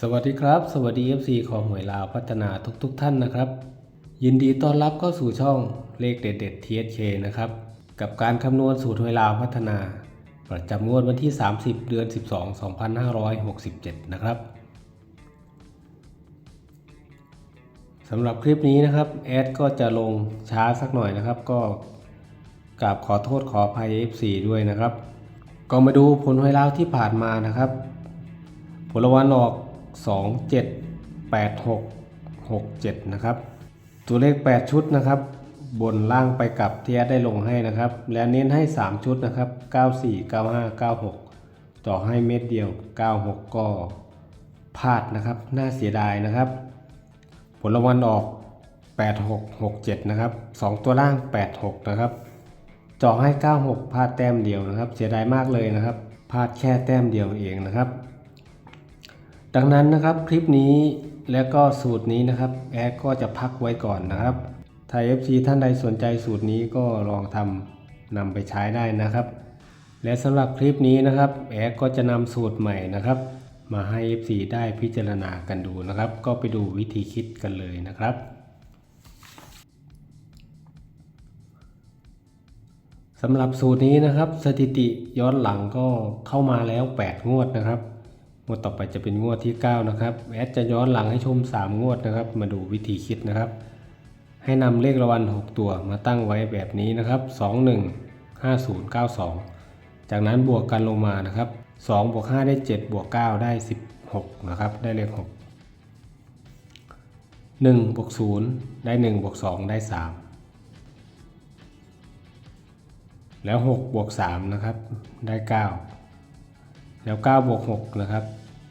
สวัสดีครับ สวัสดี FC ของหวยลาวพัฒนาทุกๆทท่านนะครับ ยินดีต้อนรับเข้าสู่ช่องเลขเด็ดๆ TSK นะครับ กับการคำนวณสูตรหวยลาวพัฒนา ประจำงวดวันที่ 30 เดือน 12 2567 นะครับสำหรับคลิปนี้นะครับแอดก็จะลงช้าสักหน่อยนะครับ ก็กราบขอโทษขออภัย FC ด้วยนะครับ ก็มาดูผลหวยลาวที่ผ่านมานะครับ ผลรางวัลออก 2 7 8 6 6 7 นะครับ ตัวเลข 8 ชุดนะครับ บนล่างไปกลับที่แอดได้ลงให้นะครับ และเน้นให้ 3 ชุดนะครับ 94 95 96 ต่อให้เม็ดเดียว 96 ก็พลาดนะครับ น่าเสียดายนะครับ ผลรางวัลออก 86 67 นะครับ 2 ตัวล่าง 86 นะครับจาะให้ 96พลาดแต้มเดียวนะครับ เสียดายมากเลยนะครับพลาดแค่แต้มเดียวเองนะครับ ดังนั้นนะครับคลิปนี้และก็สูตรนี้นะครับแอดก็จะพักไว้ก่อนนะครับถ้า FC ท่านใดสนใจสูตรนี้ก็ลองทำนำไปใช้ได้นะครับ และสำหรับคลิปนี้นะครับแอดก็จะนำสูตรใหม่นะครับ มาให้ FC ได้พิจารณากันดูนะครับ ก็ไปดูวิธีคิดกันเลยนะครับสำหรับสูตรนี้นะครับ สถิติย้อนหลังก็เข้ามาแล้ว 8 งวดนะครับ วดต่อไปจะเป็นงวดที่ 9 นะครับแอดจะย้อนหลังให้ชม 3 งวดนะครับ มาดูวิธีคิดนะครับ ให้นำเลขรางวัล6ตัวมาตั้งไว้แบบนี้นะครับ 21 50 92 จากนั้นบวกกันลงมานะครับ2บวก5ได้ 7 บวก 9 ได้ 16 นะครับ ได้เลข 6 1บวก0ได้ 1 บวก 2 ได้ 3 แล้ว 6 บวก 3 นะครับ ได้ 9 แล้ว 9 บวก 6 นะครับ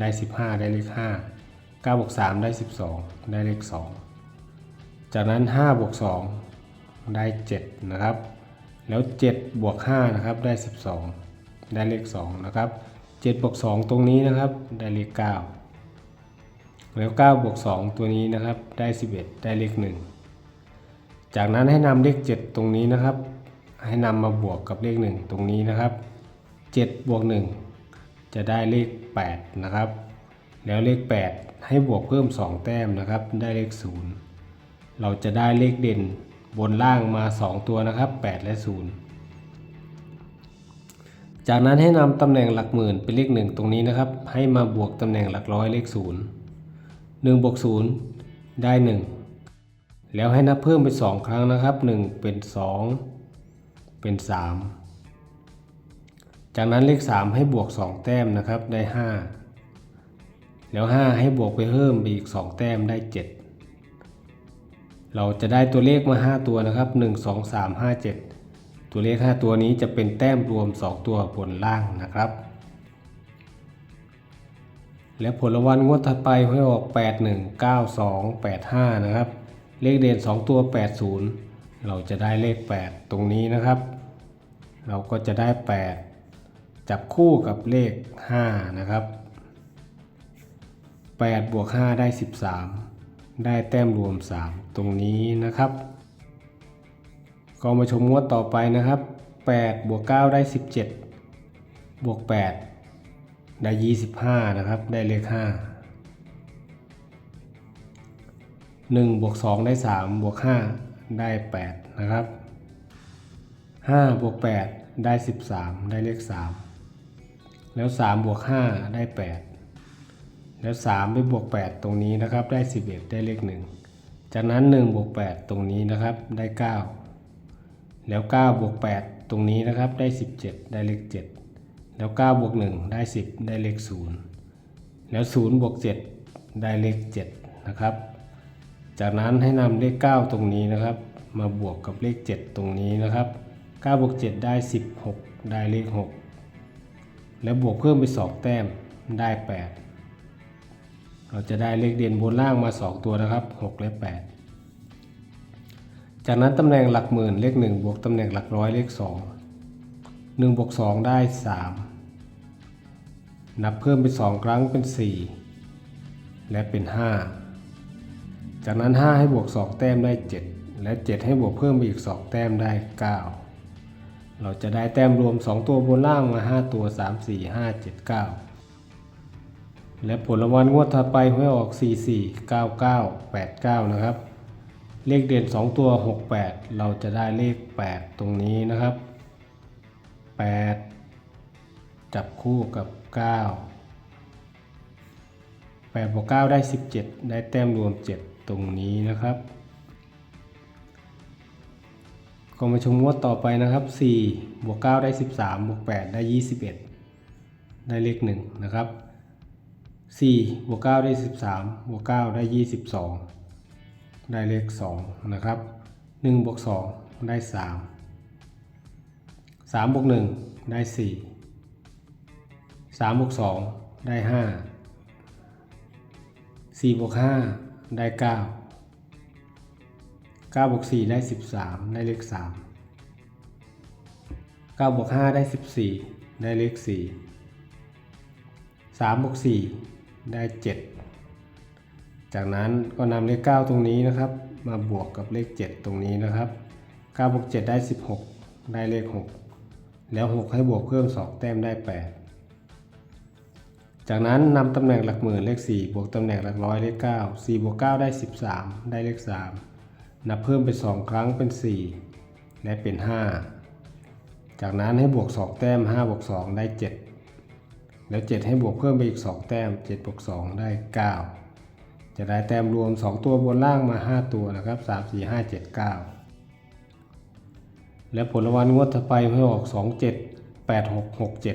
ได้ 15 ได้เลข5 9บวก3ได้ 12 ได้เลข 2 จากนั้น 5 บวก 2 ได้ 7 นะครับ แล้ว 7 บวก 5 นะครับ ได้ 12 ได้เลข 2 นะครับ 7 บวก 2 ตรงนี้นะครับ ได้เลข 9 แล้ว 9 บวก 2 ตัวนี้นะครับ ได้ 11 ได้เลข 1 จากนั้นให้นำเลข 7 ตรงนี้นะครับ ให้นำมาบวกกับเลข 1 ตรงนี้นะครับ 7 บวก 1 จะได้เลข 8 นะครับ แล้วเลข 8 ให้บวกเพิ่ม 2 แต้มนะครับ ได้เลข 0 เราจะได้เลขเด่นบนล่างมา 2 ตัวนะครับ 8 และ 0 จากนั้นให้นำตำแหน่งหลักหมื่นเป็นเลข 1 ตรงนี้นะครับ ให้มาบวกตำแหน่งหลักร้อยเลข 0 1บวก0ได้ 1 แล้วให้นับเพิ่มเป็น 2 ครั้งนะครับ 1 เป็น 2 เป็น 3 จากนั้นเลข 3 ให้บวก 2 แต้มนะครับได้ 5 แล้ว 5 ให้บวกไปเพิ่มไปอีก 2 แต้มได้ 7 เราจะได้ตัวเลขมา 5 ตัวนะครับ 1 2 3 5 7 ตัวเลข 5 ตัวนี้จะเป็นแต้มรวม 2 ตัวบนล่างนะครับ และผลรางวัลงวดถัดไปให้ออก 8 1 9 2 8 5 นะครับ เลขเด่น2 ตัว 80 เราจะได้เลข 8 ตรงนี้นะครับ เราก็จะได้ 8 จับคู่กับเลข 5 นะครับ8บวก5ได้ 13 ได้แต้มรวม 3 ตรงนี้นะครับ ก็มาชมงวดต่อไปนะครับ8บวก9ได้ 17 บวก 8 ได้ 25 นะครับ ได้เลข 5 1บวก2ได้ 3 บวก 5 ได้ 8 นะครับ5บวก8ได้ 13 ได้เลข 3 แล้ว3บวก5ได้ 8 แล้ว 3 ไปบวก 8 ตรงนี้นะครับได้ 11 ได้เลข 1 จากนั้น1บวก8 ตรงนี้นะครับได้ 9 แล้ว9บวก8 ตรงนี้นะครับได้ 17 ได้เลข 7 แล้ว9บวก1ได้ 10 ได้เลข 0 แล้ว0บวก7 ได้เลข 7 นะครับ จากนั้นให้นำเลข 9 ตรงนี้นะครับ มาบวกกับเลข 7 ตรงนี้นะครับ9บวก7ได้ 16 ได้เลข 6 แล้วบวกเพิ่มไป 2 แต้มได้ 8 เราจะได้เลขเด่นบนล่างมา 2 ตัวนะครับ 6 และ 8 จากนั้นตำแหน่งหลักหมื่นเลข 1 บวกตำแหน่งหลักร้อยเลข 2 1บวก2 ได้ 3 นับเพิ่มเป็น2ครั้งเป็น 4 และเป็น 5 จากนั้น 5 ให้บวก 2 แต้มได้ 7 และ 7 ให้บวกเพิ่มไปอีก 2 แต้มได้ 9 เราจะได้แต้มรวม 2 ตัวบนล่างมา 5 ตัว 3 4 5 7 9 และผลรางวัลงวดถัดไปให้ออก 4 4 9 9 8 9 นะครับ เลขเด่น 2 ตัว 68 เราจะได้เลข 8 ตรงนี้นะครับ 8 จับคู่กับ 9 8บวก9ได้ 17 ได้แต้มรวม 7 ตรงนี้นะครับ ก็มาชมงวดต่อไปนะครับ4บวก9ได้ 13บวก8ได้ 21 ได้เลข1นะครับ4บวก9ได้ 13บวก9ได้ 22 ได้เลข2นะครับ1บวก2ได้ 3 3บวก1ได้ 4 3บวก2ได้ 5 4บวก5ได้ 9 9บวก4ได้ 13 ได้เลข 3 9บวก5ได้ 14 ได้เลข 4 3บวก4ได้ 7 จากนั้นก็นำเลข 9 ตรงนี้นะครับ มาบวกกับเลข 7 ตรงนี้นะครับ9บวก7ได้ 16 ได้เลข 6 แล้ว 6 ให้บวกเพิ่ม 2 แต้มได้ 8จากนั้นนำตำแหน่งหลักหมื่นเลข 4 บวกตำแหน่งหลักร้อยเลข 9 4 บวก 9 ได้ 13 ได้เลข 3 นับเพิ่มไป2ครั้งเป็น 4 และเป็น 5 จากนั้นให้บวก 2 แต้ม5บวก2ได้ 7 แล้ว 7 ให้บวกเพิ่มไปอีก 2 แต้ม7บวก2ได้ 9 จะได้แต้มรวม 2 ตัวบนล่างมา 5 ตัวนะครับ 3 4 5 7 9 และผลรางวัลงวดถัดไปให้ออก 2 7 8 6 6 7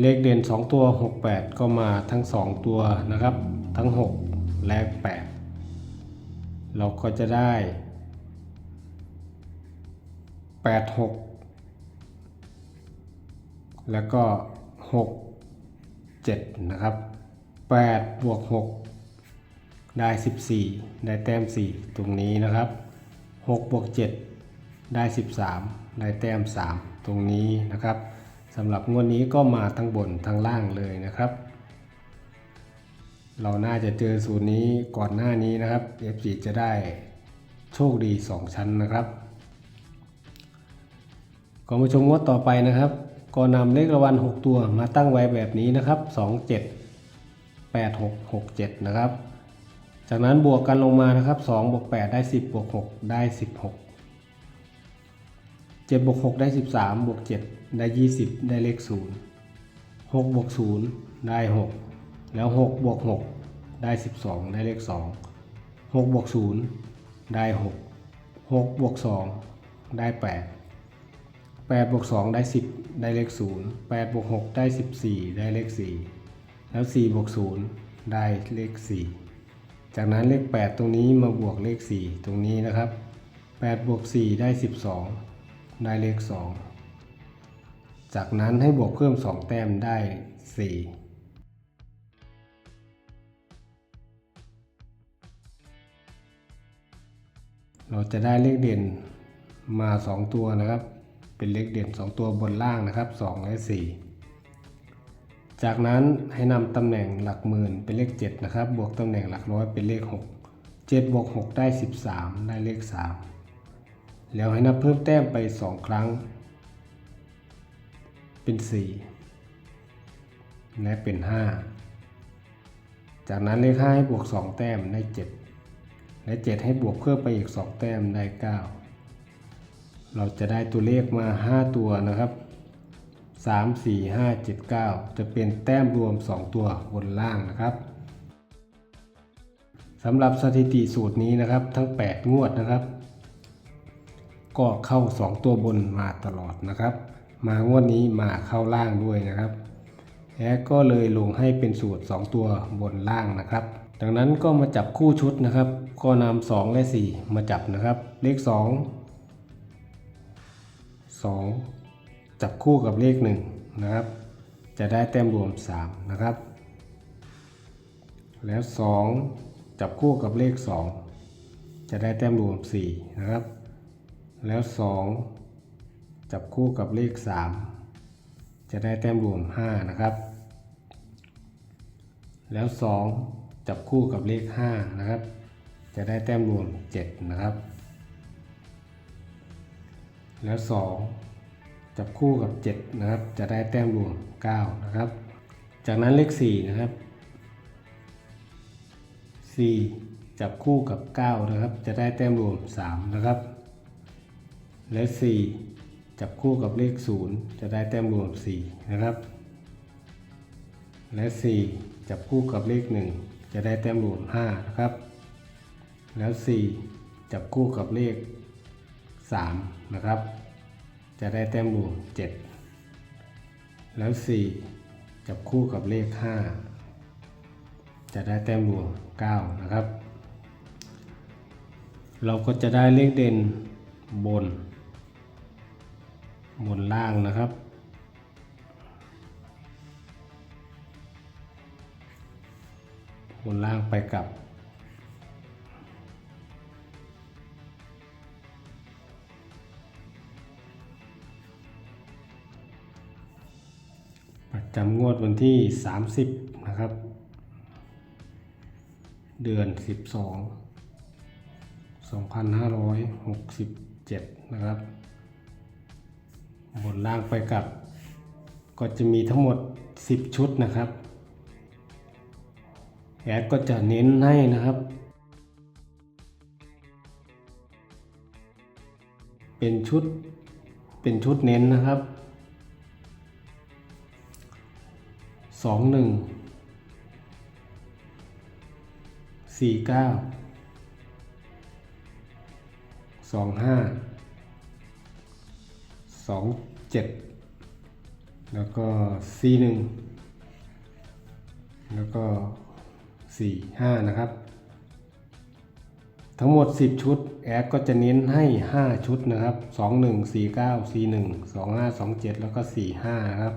เลขเด่น 2 ตัว 68 ก็มาทั้ง 2 ตัวนะครับ ทั้ง 6 และ 8 เราก็จะได้ 8 6 แล้วก็ 6 7 นะครับ 8 บวก 6 ได้ 14 ได้แต้ม 4 ตรงนี้นะครับ 6 บวก 7 ได้ 13 ได้แต้ม 3 ตรงนี้นะครับสำหรับงวดนี้ก็มาทั้งบนทั้งล่างเลยนะครับ เราน่าจะเจอสูตรนี้ก่อนหน้านี้นะครับ F4 จะได้โชคดี 2 ชั้นนะครับก็มาชมงวดต่อไปนะครับ ก็นำเลขรางวัล6 ตัวมาตั้งไว้แบบนี้นะครับ 2 7 8 6 6 7 นะครับ จากนั้นบวกกันลงมานะครับ2บวก8ได้ 10บวก6ได้ 16 7บวก6ได้ 13บวก7ได้ 20 ได้เลข0 6บวก0ได้ 6 แล้ว6บวก6ได้ 12 ได้เลข 2 6บวก0ได้ 6 6บวก2ได้ 8 8บวก2ได้ 10 ได้เลข 0 8บวก6ได้ 14 ได้เลข 4 แล้ว4บวก0ได้เลข 4 จากนั้นเลข 8 ตรงนี้มาบวกเลข 4 ตรงนี้นะครับ8บวก4ได้ 12 ได้เลข 2 จากนั้นให้บวกเพิ่ม 2 แต้มได้ 4 เราจะได้เลขเด่นมา 2 ตัวนะครับ เป็นเลขเด่น 2 ตัวบนล่างนะครับ 2 และ 4 จากนั้นให้นำตำแหน่งหลักหมื่นเป็นเลข 7 นะครับ บวกตำแหน่งหลักร้อยเป็นเลข 6 7บวก6ได้ 13 ได้เลข 3 แล้วให้นับเพิ่มแต้มไป 2 ครั้ง เป็น 4 และเป็น 5 จากนั้นเลข 5 ให้บวก 2 แต้มได้ 7 และ 7 ให้บวกเพิ่มไปอีก 2 แต้มได้ 9 เราจะได้ตัวเลขมา 5 ตัวนะครับ 3 4 5 7 9 จะเป็นแต้มรวม 2 ตัวบนล่างนะครับสำหรับสถิติสูตรนี้นะครับทั้ง 8 งวดนะครับ ก็เข้า 2 ตัวบนมาตลอดนะครับ มางวดนี้มาเข้าล่างด้วยนะครับ และก็เลยลงให้เป็นสูตร 2 ตัวบนล่างนะครับ ดังนั้นก็มาจับคู่ชุดนะครับ ก็นำ2และ 4 มาจับนะครับ เลข 2 2 จับคู่กับเลข 1 นะครับ จะได้แต้มรวม 3 นะครับ แล้ว 2 จับคู่กับเลข 2 จะได้แต้มรวม 4 นะครับ แล้ว 2 จับคู่กับเลข 3 จะได้แต้มรวม 5 นะครับ แล้ว 2 จับคู่กับเลข 5 นะครับ จะได้แต้มรวม 7 นะครับ แล้ว 2 จับคู่กับ 7 นะครับ จะได้แต้มรวม 9 นะครับ จากนั้นเลข 4 นะครับ 4 จับคู่กับ 9 นะครับ จะได้แต้มรวม 3 นะครับ และ 4 จับคู่กับเลข 0 จะได้แต้มรวม 4 นะครับ และ 4 จับคู่กับเลข 1 จะได้แต้มรวม5นะครับ แล้ว 4 จับคู่กับเลข 3 นะครับ จะได้แต้มรวม 7 แล้ว 4 จับคู่กับเลข 5 จะได้แต้มรวม 9 นะครับ เราก็จะได้เลขเด่นบน บนล่างนะครับ บนล่างไปกับ ประจำงวดวันที่ 30 นะครับ เดือน 12 2567 นะครับ บนล่างไปกับ ก็จะมีทั้งหมด 10 ชุดนะครับ แอดก็จะเน้นให้นะครับ เป็นชุดเป็นชุดเน้นนะครับ สองหนึ่งสี่เก้าสองห้าสองเจ็ดแล้วก็สี่หนึ่งแล้วก็ สี่ห้านะครับ ทั้งหมด 10 ชุด แอดก็จะเน้นให้ 5 ชุดนะครับ 2 1 4 9 4 1 2 5 2 7 แล้วก็ 4 5 นะครับ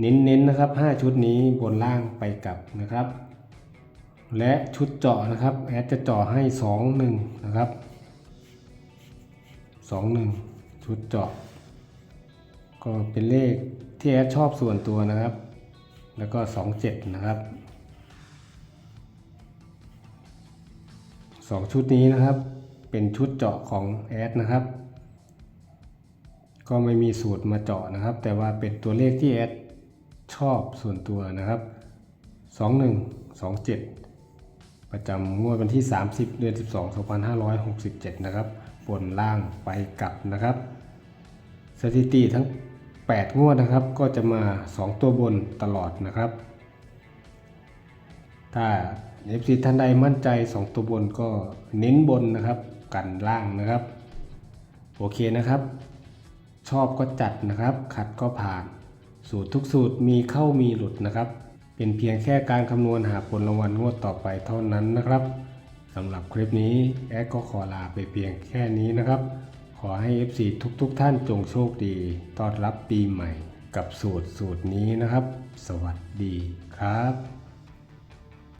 เน้นๆนะครับ 5 ชุดนี้บนล่างไปกลับนะครับ และชุดเจาะนะครับ แอดจะเจาะให้ 2 1 นะครับ 2 1 ชุดเจาะ ก็เป็นเลขที่แอดชอบส่วนตัวนะครับ แล้วก็ 2 7 นะครับ สองชุดนี้นะครับ เป็นชุดเจาะของแอดนะครับ ก็ไม่มีสูตรมาเจาะนะครับ แต่ว่าเป็นตัวเลขที่แอดชอบส่วนตัวนะครับ 21 27 ประจำงวดวันที่ 30 เดือน 12 2567 นะครับ บนล่างไปกลับนะครับ สถิติทั้ง 8 งวดนะครับ ก็จะมา 2 ตัวบนตลอดนะครับ ถ้า FC ท่านใดมั่นใจ 2 ตัวบนก็เน้นบนนะครับ กันล่างนะครับ โอเคนะครับ ชอบก็จัดนะครับ ขัดก็ผ่าน สูตรทุกสูตรมีเข้ามีหลุดนะครับ เป็นเพียงแค่การคำนวณหาผลรางวัลงวดต่อไปเท่านั้นนะครับสำหรับคลิปนี้แอดก็ขอลาไปเพียงแค่นี้นะครับ ขอให้ FC ทุกๆทท่านจงโชคดีต้อนรับปีใหม่ กับสูตรสูตรนี้นะครับ สวัสดีครับ